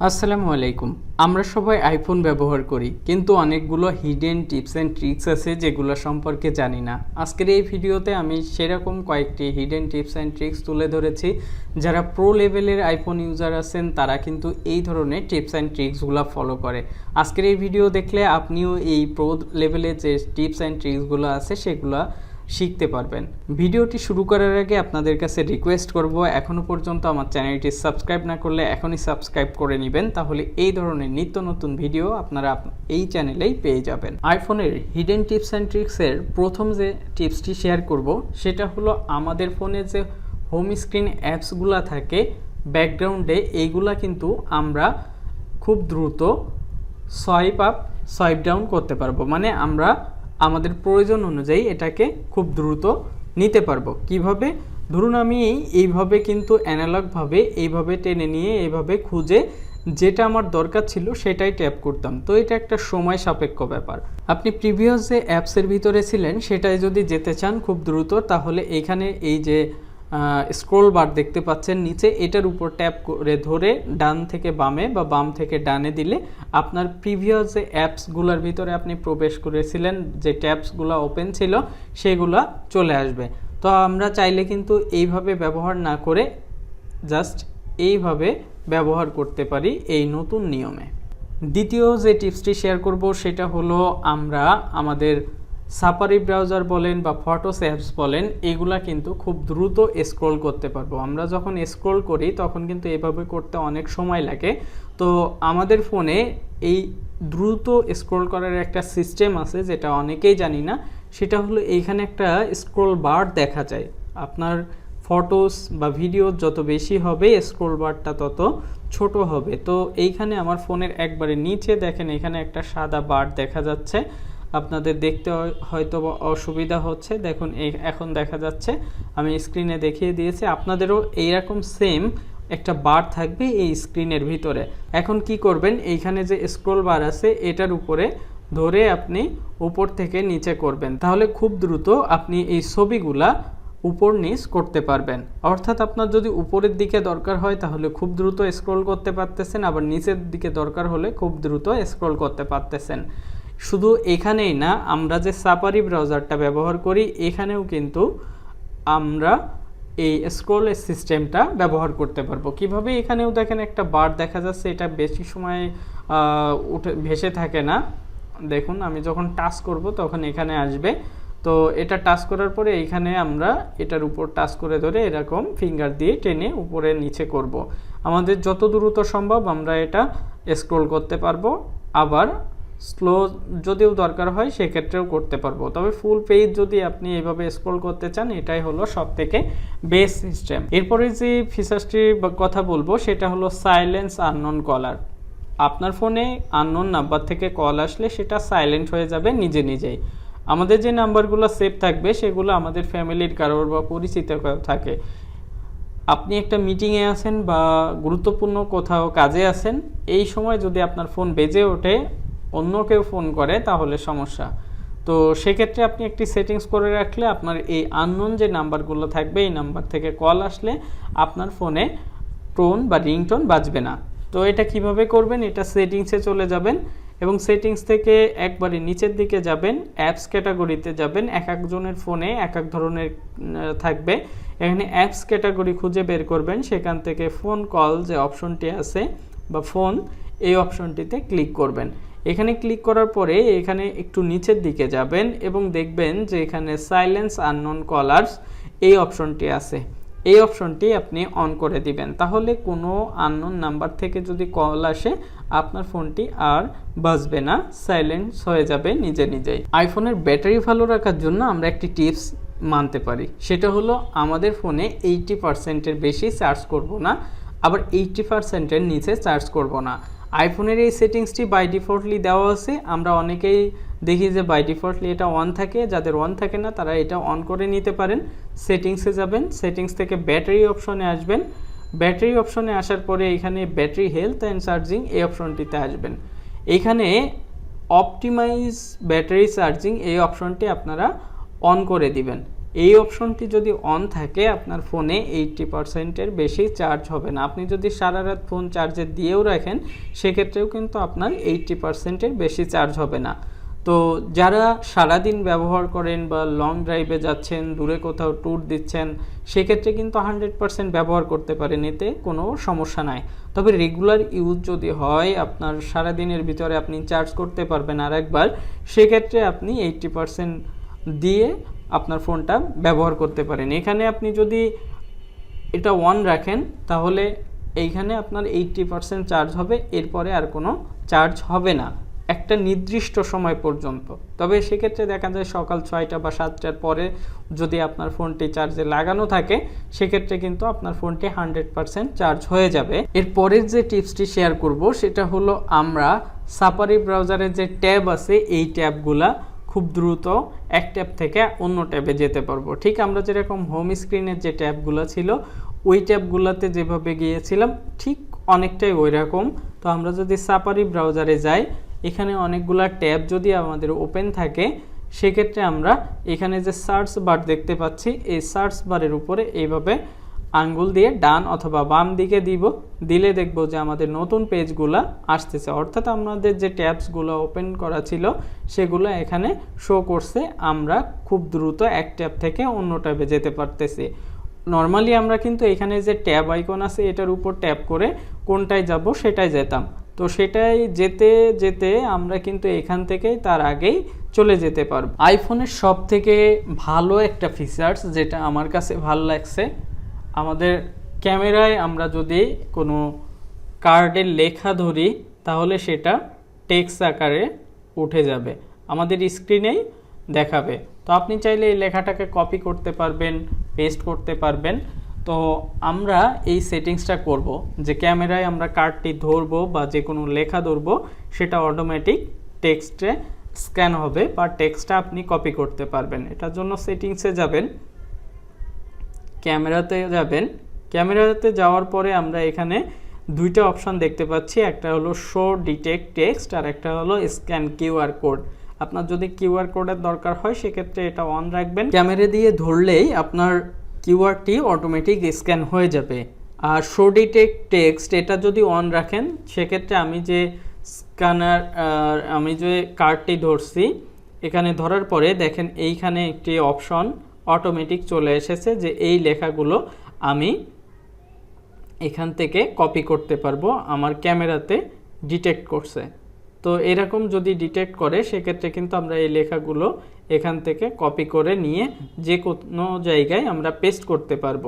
আসসালামু আলাইকুম। আমরা সবাই আইফোন ব্যবহার করি, কিন্তু অনেকগুলো হিডেন টিপস অ্যান্ড ট্রিক্স আছে যেগুলো সম্পর্কে জানি না। আজকের এই ভিডিওতে আমি সেরকম কয়েকটি হিডেন টিপস অ্যান্ড ট্রিক্স তুলে ধরেছি। যারা প্রো লেভেলের আইফোন ইউজার আছেন, তারা কিন্তু এই ধরনের টিপস অ্যান্ড ট্রিক্সগুলো ফলো করে। আজকের এই ভিডিও দেখলে আপনিও এই প্রো লেভেলের যে টিপস অ্যান্ড ট্রিক্সগুলো আছে, সেগুলো শিখতে পারবেন। ভিডিওটি শুরু করার আগে আপনাদের কাছে রিকোয়েস্ট করব এখনও পর্যন্ত আমার চ্যানেলটি সাবস্ক্রাইব না করলে এখনই সাবস্ক্রাইব করে নেবেন, তাহলে এই ধরনের নিত্য নতুন ভিডিও আপনারা আপ- এই চ্যানেলেই পেয়ে যাবেন। আইফোনের হিডেন টিপস অ্যান্ড ট্রিক্সের প্রথম যে টিপসটি শেয়ার করব, সেটা হলো আমাদের ফোনে যে হোম স্ক্রিন অ্যাপসগুলো থাকে ব্যাকগ্রাউন্ডে এইগুলা কিন্তু আমরা খুব দ্রুত সোয়াইপ আপ সোয়াইপ ডাউন করতে পারব। মানে আমরা আমাদের প্রয়োজন অনুযায়ী এটাকে খুব দ্রুত নিতে পারব। কীভাবে? ধরুন আমি এইভাবে কিন্তু অ্যানালগভাবে এইভাবে টেনে নিয়ে, এইভাবে খুঁজে যেটা আমার দরকার ছিল সেটাই ট্যাপ করতাম। তো এটা একটা সময় সাপেক্ষ ব্যাপার। আপনি প্রিভিয়াস যে অ্যাপসের ভিতরে ছিলেন সেটাই যদি যেতে চান খুব দ্রুত, তাহলে এখানে এই যে স্ক্রোল বার দেখতে পাচ্ছেন, নিচে এটার উপর ট্যাপ করে ধরে ডান থেকে বামে বা বাম থেকে ডানে দিলে আপনার প্রিভিয়াস যে অ্যাপসগুলোর ভিতরে আপনি প্রবেশ করেছিলেন, যে ট্যাপসগুলো ওপেন ছিল, সেগুলো চলে আসবে। তো আমরা চাইলে কিন্তু এইভাবে ব্যবহার না করে জাস্ট এইভাবে ব্যবহার করতে পারি এই নতুন নিয়মে। দ্বিতীয় যে টিপসটি শেয়ার করব, সেটা হলো আমরা আমাদের সাফারি ব্রাউজার বলেন বা ফটোস অ্যাপস বলেন, এগুলা কিন্তু খুব দ্রুত স্ক্রোল করতে পারব। আমরা যখন স্ক্রোল করি, তখন কিন্তু এভাবে করতে অনেক সময় লাগে। তো আমাদের ফোনে এই দ্রুত স্ক্রোল করার একটা সিস্টেম আছে, যেটা অনেকেই জানি না। সেটা হলো এইখানে একটা স্ক্রোল বার দেখা যায়। আপনার ফটোস বা ভিডিও যত বেশি হবে স্ক্রোল বারটা তত ছোট হবে। তো এইখানে আমার ফোনের একবারে নিচে দেখেন, এখানে একটা সাদা বার দেখা যাচ্ছে। আপনাদের দেখতে হয়- হয়তো অসুবিধা হচ্ছে। দেখুন এখন দেখা যাচ্ছে, আমি স্ক্রিনে দেখিয়ে দিয়েছি, আপনাদেরও এইরকম সেম একটা বার থাকবে এই স্ক্রিনের ভিতরে। এখন কি করবেন, এইখানে যে স্ক্রোল বার আছে, এটার উপরে ধরে আপনি উপর থেকে নিচে করবেন। তাহলে খুব দ্রুত আপনি এই ছবিগুলা উপর নিচ করতে পারবেন। অর্থাৎ আপনার যদি উপরের দিকে দরকার হয়, তাহলে খুব দ্রুত স্ক্রোল করতে পারতেছেন, আবার নিচের দিকে দরকার হলে খুব দ্রুত স্ক্রোল করতে পারতেছেন। শুধু এখানেই না, আমরা যে সাপারি ব্রাউজারটা ব্যবহার করি, এখানেও কিন্তু আমরা এই স্ক্রোলের সিস্টেমটা ব্যবহার করতে পারব। কীভাবে এখানেও দেখেন একটা বার দেখা যাচ্ছে, এটা বেশি সময় উঠে, ভেসে থাকে না। দেখুন, আমি যখন টাচ করব, তখন এখানে আসবে। তো এটা টাচ করার পরে এইখানে আমরা এটার উপর টাচ করে ধরে এরকম ফিঙ্গার দিয়ে টেনে উপরে নিচে করব। আমাদের যত দ্রুত সম্ভব আমরা এটা স্ক্রোল করতে পারব। আবার স্লো যদিও দরকার হয়, সেক্ষেত্রেও করতে পারব। তবে ফুল পেজ যদি আপনি এভাবে স্ক্রোল করতে চান, এটাই হলো সব থেকে বেস্ট সিস্টেম এরপরে যে ফিচার্সটির কথা বলব, সেটা হলো সাইলেন্স আননোন কলার আপনার ফোনে আননোন নাম্বার থেকে কল আসলে সেটা সাইলেন্ট হয়ে যাবে নিজে নিজেই। আমাদের যে নাম্বারগুলো সেভ থাকবে, সেগুলো আমাদের ফ্যামিলির কারোর বা পরিচিত থাকে। আপনি একটা মিটিংয়ে আছেন বা গুরুত্বপূর্ণ কোথাও কাজে আছেন, এই সময় যদি আপনার ফোন বেজে ওঠে অন্য কেউ ফোন করে, তাহলে সমস্যা। তো সেক্ষেত্রে আপনি একটি সেটিংস করে রাখলে আপনার এই আননোন যে নাম্বারগুলো থাকবে, এই নাম্বার থেকে কল আসলে আপনার ফোনে টোন বা রিংটোন বাজবে না। তো এটা কীভাবে করবেন? এটা সেটিংসে চলে যাবেন এবং সেটিংস থেকে একবারে নিচের দিকে যাবেন অ্যাপস ক্যাটাগরিতে যাবেন। এক একজনের ফোনে এক এক ধরনের থাকবে। এখানে অ্যাপস ক্যাটাগরি খুঁজে বের করবেন। সেখান থেকে ফোন কল যে অপশনটি আছে বা ফোন এই অপশনটিতে ক্লিক করবেন। এখানে ক্লিক করার পরে এখানে একটু নিচের দিকে যাবেন এবং দেখবেন যে এখানে সাইলেন্স আননোন কলার্স এই অপশনটি আছে। এই অপশনটি আপনি অন করে দিবেন। তাহলে কোনো আননোন নাম্বার থেকে যদি কল আসে, আপনার ফোনটি আর বাজবে না সাইলেন্স হয়ে যাবে নিজে নিজেই। আইফোনের ব্যাটারি ভালো রাখার জন্য আমরা একটি টিপস মানতে পারি। সেটা হলো, আমাদের ফোনে এইটি পার্সেন্টের বেশি চার্জ করব না, আবার এইটি পার্সেন্টের নিচে চার্জ করব না। আইফোনের এই সেটিংসটি বাই ডিফল্টলি দেওয়া আছে। আমরা অনেকেই দেখি যে বাই ডিফল্টলি এটা অন থাকে। যাদের অন থাকে না, তারা এটা অন করে নিতে পারেন। সেটিংসে যাবেন। সেটিংস থেকে ব্যাটারি অপশনে আসবেন। ব্যাটারি অপশনে আসার পরে এখানে ব্যাটারি হেলথ অ্যান্ড চার্জিং এই অপশনটিতে আসবেন। এখানে অপটিমাইজ ব্যাটারি চার্জিং এই অপশনটি আপনারা অন করে দিবেন। এই অপশনটি যদি অন থাকে, আপনার ফোনে এইটটি পার্সেন্টের বেশি চার্জ হবে না। আপনি যদি সারা রাত ফোন চার্জে দিয়েও রাখেন, সেক্ষেত্রেও কিন্তু আপনার এইটটি পার্সেন্টের বেশি চার্জ হবে না। তো যারা সারাদিন ব্যবহার করেন বা লং ড্রাইভে যাচ্ছেন, দূরে কোথাও ট্যুর দিচ্ছেন, সেক্ষেত্রে কিন্তু হান্ড্রেড পার্সেন্ট ব্যবহার করতে পারেন, এতে কোনো সমস্যা নাই। তবে রেগুলার ইউজ যদি হয়, আপনার সারাদিনের ভিতরে আপনি চার্জ করতে পারবেন আর একবার সেক্ষেত্রে আপনি এইটটি পার্সেন্ট দিয়ে আপনার ফোনটা ব্যবহার করতে পারেন। এখানে আপনি যদি এটা ওয়ান রাখেন, তাহলে এইখানে আপনার এইটটি পার্সেন্ট চার্জ হবে, এরপরে আর কোনো চার্জ হবে না। একটা নির্দিষ্ট সময় পর্যন্ত। তবে সেক্ষেত্রে দেখা যায় সকাল ছয়টা বা সাতটার পরে যদি আপনার ফোনটি চার্জে লাগানো থাকে, সেক্ষেত্রে কিন্তু আপনার ফোনটি হান্ড্রেড পার্সেন্ট চার্জ হয়ে যাবে। এর পরের যে টিপসটি শেয়ার করব, সেটা হলো আমরা সাপারি ব্রাউজারের যে ট্যাব আছে, এই ট্যাবগুলা খুব দ্রুত এক ট্যাব থেকে অন্য ট্যাবে যেতে পারব। ঠিক আমরা যেরকম হোম স্ক্রিনের যে ট্যাবগুলো ছিল, ওই ট্যাবগুলোতে যেভাবে গিয়েছিলাম, ঠিক অনেকটাই ওই রকম তো আমরা যদি সাপারি ব্রাউজারে যাই, এখানে অনেকগুলা ট্যাব যদি আমাদের ওপেন থাকে, সেক্ষেত্রে আমরা এখানে যে সার্চ বার দেখতে পাচ্ছি, এই সার্চ বারের উপরে এইভাবে আঙ্গুল দিয়ে ডান অথবা বাম দিকে দিব। দিলে দেখব যে আমাদের নতুন পেজগুলো আসতেছে। অর্থাৎ আমাদের যে ট্যাবসগুলো ওপেন করা ছিল, সেগুলো এখানে শো করছে। আমরা খুব দ্রুত এক ট্যাব থেকে অন্য ট্যাবে যেতে পারতেছি। নর্মালি আমরা কিন্তু এখানে যে ট্যাব আইকন আছে, এটার উপর ট্যাপ করে কোনটায় যাব সেটাই যেতাম। তো সেটাই যেতে যেতে আমরা কিন্তু এখান থেকেই তার আগেই চলে যেতে পারব। আইফোনের সব থেকে ভালো একটা ফিচার্স যেটা আমার কাছে ভালো লাগছে আমাদের ক্যামেরায় আমরা যদি কোনো কার্ডের লেখা ধরি, তাহলে সেটা টেক্সট আকারে উঠে যাবে। আমাদের স্ক্রিনেই দেখাবে। তো আপনি চাইলে এই লেখাটাকে কপি করতে পারবেন পেস্ট করতে পারবেন। তো আমরা এই সেটিংসটা করব যে ক্যামেরায় আমরা কার্ডটি ধরবো বা যে কোনো লেখা ধরবো, সেটা অটোমেটিক টেক্সটে স্ক্যান হবে বা টেক্সটটা আপনি কপি করতে পারবেন। এটার জন্য সেটিংসে যাবেন। ক্যামেরাতে যাবেন। ক্যামেরাতে যাওয়ার পরে আমরা এখানে দুইটা অপশন দেখতে পাচ্ছি। একটা হলো শো ডিটেক্ট টেক্সট আর একটা হলো স্ক্যান কিউআর কোড আপনার যদি কিউআর কোডের দরকার হয়, সেক্ষেত্রে এটা অন রাখবেন। ক্যামেরা দিয়ে ধরলেই আপনার কিউআরটি অটোমেটিক স্ক্যান হয়ে যাবে। আর শো ডিটেক্ট টেক্সট এটা যদি অন রাখেন, সেক্ষেত্রে আমি যে স্ক্যানার আমি যে কার্ডটি ধরছি, এখানে ধরার পরে দেখেন এইখানে একটি অপশন অটোমেটিক চলে এসেছে যে এই লেখাগুলো আমি এখান থেকে কপি করতে পারব, আমার ক্যামেরাতে ডিটেক্ট করছে। তো এরকম যদি ডিটেক্ট করে, সেক্ষেত্রে কিন্তু আমরা এই লেখাগুলো এখান থেকে কপি করে নিয়ে যে কোনো জায়গায় আমরা পেস্ট করতে পারব।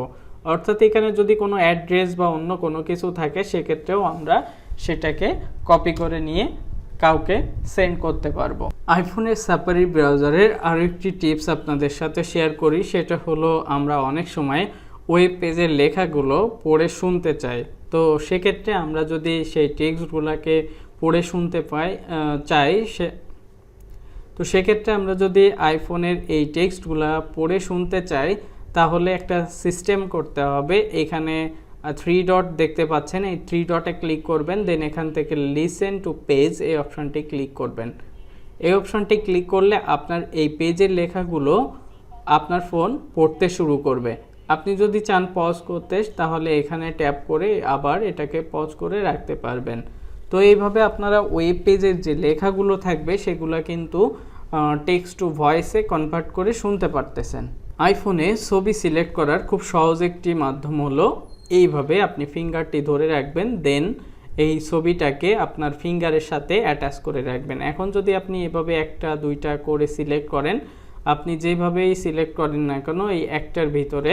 অর্থাৎ এখানে যদি কোনো অ্যাড্রেস বা অন্য কোনো কিছু থাকে, সেক্ষেত্রেও আমরা সেটাকে কপি করে নিয়ে কাউকে সেন্ড করতে পারব। আইফোনের সাপারি ব্রাউজারের আরও একটি টিপস আপনাদের সাথে শেয়ার করি, সেটা হলো আমরা অনেক সময় ওয়েব পেজের লেখাগুলো পড়ে শুনতে চাই। তো সেক্ষেত্রে আমরা যদি সেই টেক্সটগুলোকে পড়ে শুনতে পাই চাই, সে তো সেক্ষেত্রে আমরা যদি আইফোনের এই টেক্সটগুলো পড়ে শুনতে চাই, তাহলে একটা সিস্টেম করতে হবে। এখানে থ্রি ডট দেখতে পাচ্ছেন, এই থ্রি ডটে ক্লিক করবেন দেন এখান থেকে লিসেন টু পেজ এই অপশানটি ক্লিক করবেন। এই অপশানটি ক্লিক করলে আপনার এই পেজের লেখাগুলো আপনার ফোন পড়তে শুরু করবে। আপনি যদি চান পজ করতে, তাহলে এখানে ট্যাপ করে আবার এটাকে পজ করে রাখতে পারবেন। তো এইভাবে আপনারা ওয়েব পেজের যে লেখাগুলো থাকবে, সেগুলো কিন্তু টেক্সট টু ভয়েসে কনভার্ট করে শুনতে পারতেছেন। আইফোনে ছবি সিলেক্ট করার খুব সহজ একটি মাধ্যম হলো, এইভাবে আপনি ফিঙ্গারটি ধরে রাখবেন দেন এই ছবিটাকে আপনার ফিঙ্গারের সাথে অ্যাটাচ করে রাখবেন। এখন যদি আপনি এভাবে একটা, দুইটা করে সিলেক্ট করেন, আপনি যেভাবেই সিলেক্ট করেন না কেন, এই একটার ভিতরে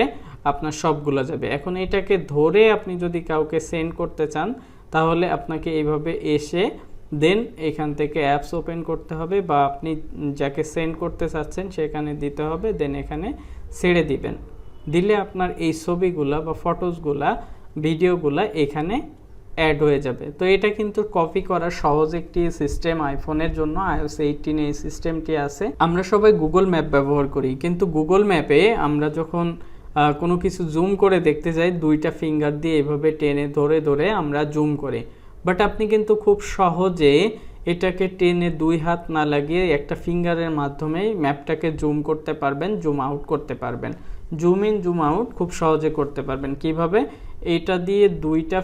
আপনার সবগুলো যাবে। এখন এটাকে ধরে আপনি যদি কাউকে সেন্ড করতে চান, তাহলে আপনাকে এইভাবে এসে দেন, এখান থেকে অ্যাপস ওপেন করতে হবে বা আপনি যাকে সেন্ড করতে চাচ্ছেন সেখানে দিতে হবে, দেন এখানে ছেড়ে দিবেন। দিলে আপনার এই ছবিগুলা বা ফটোসগুলা, ভিডিওগুলা এখানে অ্যাড হয়ে যাবে। তো এটা কিন্তু কপি করার সহজ একটি সিস্টেম আইফোনের জন্য আইওস এইটিন এই সিস্টেমটি আছে। আমরা সবাই গুগল ম্যাপ ব্যবহার করি, কিন্তু গুগল ম্যাপে আমরা যখন কোনো কিছু জুম করে দেখতে যাই, দুইটা ফিঙ্গার দিয়ে এভাবে টেনে ধরে ধরে আমরা জুম করি। বাট আপনি কিন্তু খুব সহজে এটাকে টেনে দুই হাত না লাগিয়ে একটা ফিঙ্গারের মাধ্যমে ম্যাপটাকে জুম করতে পারবেন জুম আউট করতে পারবেন। জুম ইন জুম আউট খুব সহজে করতে পারবেন। কীভাবে? এটা দিয়ে দুইটা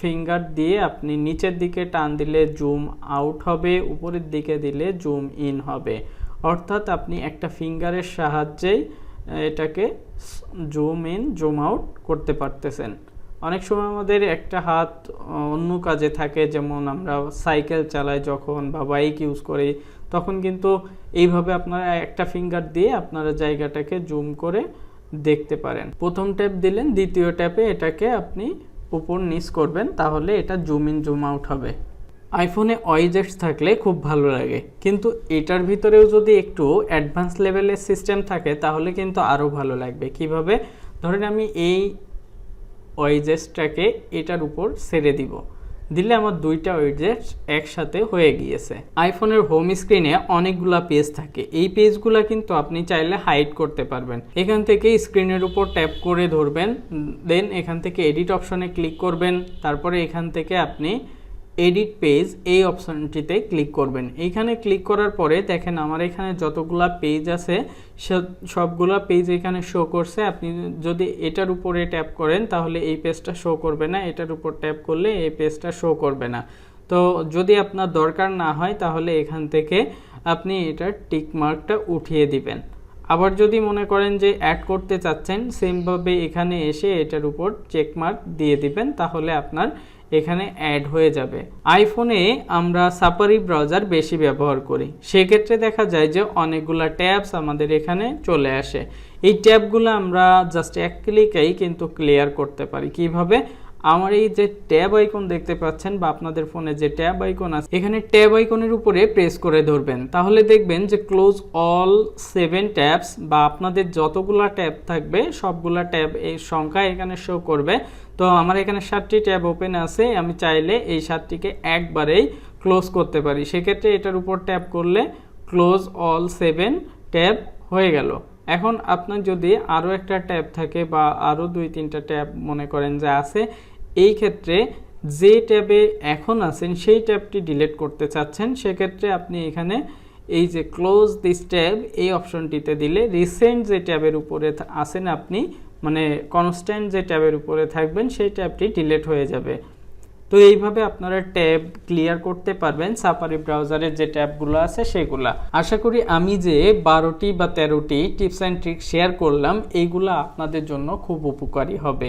ফিঙ্গার দিয়ে আপনি নিচের দিকে টান দিলে জুম আউট হবে, উপরের দিকে দিলে জুম ইন হবে। অর্থাৎ আপনি একটা ফিঙ্গারের সাহায্যেই এটাকে জুম ইন জুম আউট করতে পারতেছেন। অনেক সময় আমাদের একটা হাত অন্য কাজে থাকে, যেমন আমরা সাইকেল চালাই যখন বা বাইক ইউজ করি, তখন কিন্তু এইভাবে আপনারা একটা ফিঙ্গার দিয়ে আপনারা জায়গাটাকে জুম করে দেখতে পারেন। প্রথম ট্যাপ দিলেন, দ্বিতীয় ট্যাপে এটাকে আপনি উপর নিচ করবেন, তাহলে এটা জুম ইন, জুম আউট হবে। আইফোনে অয়েজেটস থাকলে খুব ভালো লাগে, কিন্তু এটার ভিতরেও যদি একটু অ্যাডভান্স লেভেলের সিস্টেম থাকে, তাহলে কিন্তু আরও ভালো লাগবে। কীভাবে? ধরেন আমি এই ওয়েজেসটাকে এটার উপর ছেড়ে দিব। দিলে আমার দুইটা ওয়েডজেট একসাথে হয়ে গিয়েছে। আইফোনের হোম স্ক্রিনে অনেকগুলা পেজ থাকে। এই পেজগুলা কিন্তু আপনি চাইলে হাইড করতে পারবেন। এখান থেকে স্ক্রিনের উপর ট্যাপ করে ধরবেন দেন এখান থেকে এডিট অপশনে ক্লিক করবেন। তারপরে এখান থেকে আপনি এডিট পেজ এই অপশনটিতে ক্লিক করবেন। এইখানে ক্লিক করার পরে দেখেন আমার এখানে যতগুলা পেজ আছে সবগুলা পেজ এখানে শো করছে। আপনি যদি এটার উপরে ট্যাপ করেন, তাহলে এই পেজটা শো করবে না। এটার উপর ট্যাপ করলে এই পেজটা শো করবে না। তো যদি আপনার দরকার না হয়, তাহলে এখান থেকে আপনি এটার টিক মার্কটা উঠিয়ে দিবেন। আবার যদি মনে করেন যে অ্যাড করতে চাচ্ছেন সেমভাবে এখানে এসে এটার উপর চেক মার্ক দিয়ে দিবেন, তাহলে আপনার এখানে অ্যাড হয়ে যাবে। আইফোনে আমরা সাপারি ব্রাউজার বেশি ব্যবহার করি। সেক্ষেত্রে দেখা যায় যে অনেকগুলো ট্যাবস আমাদের এখানে চলে আসে। এই ট্যাবগুলো আমরা জাস্ট এক ক্লিকেই কিন্তু ক্লিয়ার করতে পারি। কীভাবে? আমার এই যে ট্যাব আইকন দেখতে পাচ্ছেন বা আপনাদের ফোনে যে ট্যাব আইকন আছে, এখানে ট্যাব আইকনের উপরে প্রেস করে ধরবেন। তাহলে দেখবেন যে ক্লোজ অল সেভেন ট্যাবস বা আপনাদের যতগুলা ট্যাব থাকবে, সবগুলা ট্যাব এই সংখ্যা এখানে শো করবে। তো আমার এখানে সাতটি ট্যাব ওপেন আছে, আমি চাইলে এই সাতটিকে একবারেই ক্লোজ করতে পারি। সেক্ষেত্রে এটার উপর ট্যাপ করলে ক্লোজ অল সেভেন ট্যাব হয়ে গেল। এখন আপনার যদি আরও একটা ট্যাব থাকে বা আরও দুই তিনটা ট্যাব মনে করেন যে আছে, এই ক্ষেত্রে যে ট্যাবে এখন আছেন, সেই ট্যাবটি ডিলিট করতে চাচ্ছেন। সেক্ষেত্রে আপনি এখানে এই যে ক্লোজ দিস ট্যাব, এই অপশনটিতে দিলে রিসেন্ট যে ট্যাবের উপরে আছেন আপনি মানে কনস্ট্যান্ট যে ট্যাবের উপরে থাকবেন, সেই ট্যাবটি ডিলেট হয়ে যাবে। তো এইভাবে আপনারা ট্যাব ক্লিয়ার করতে পারবেন সাফারি ব্রাউজারের যে ট্যাবগুলো আছে সেগুলা। আশা করি আমি যে বারোটি বা তেরোটি টিপস অ্যান্ড ট্রিক শেয়ার করলাম এইগুলা আপনাদের জন্য খুব উপকারী হবে।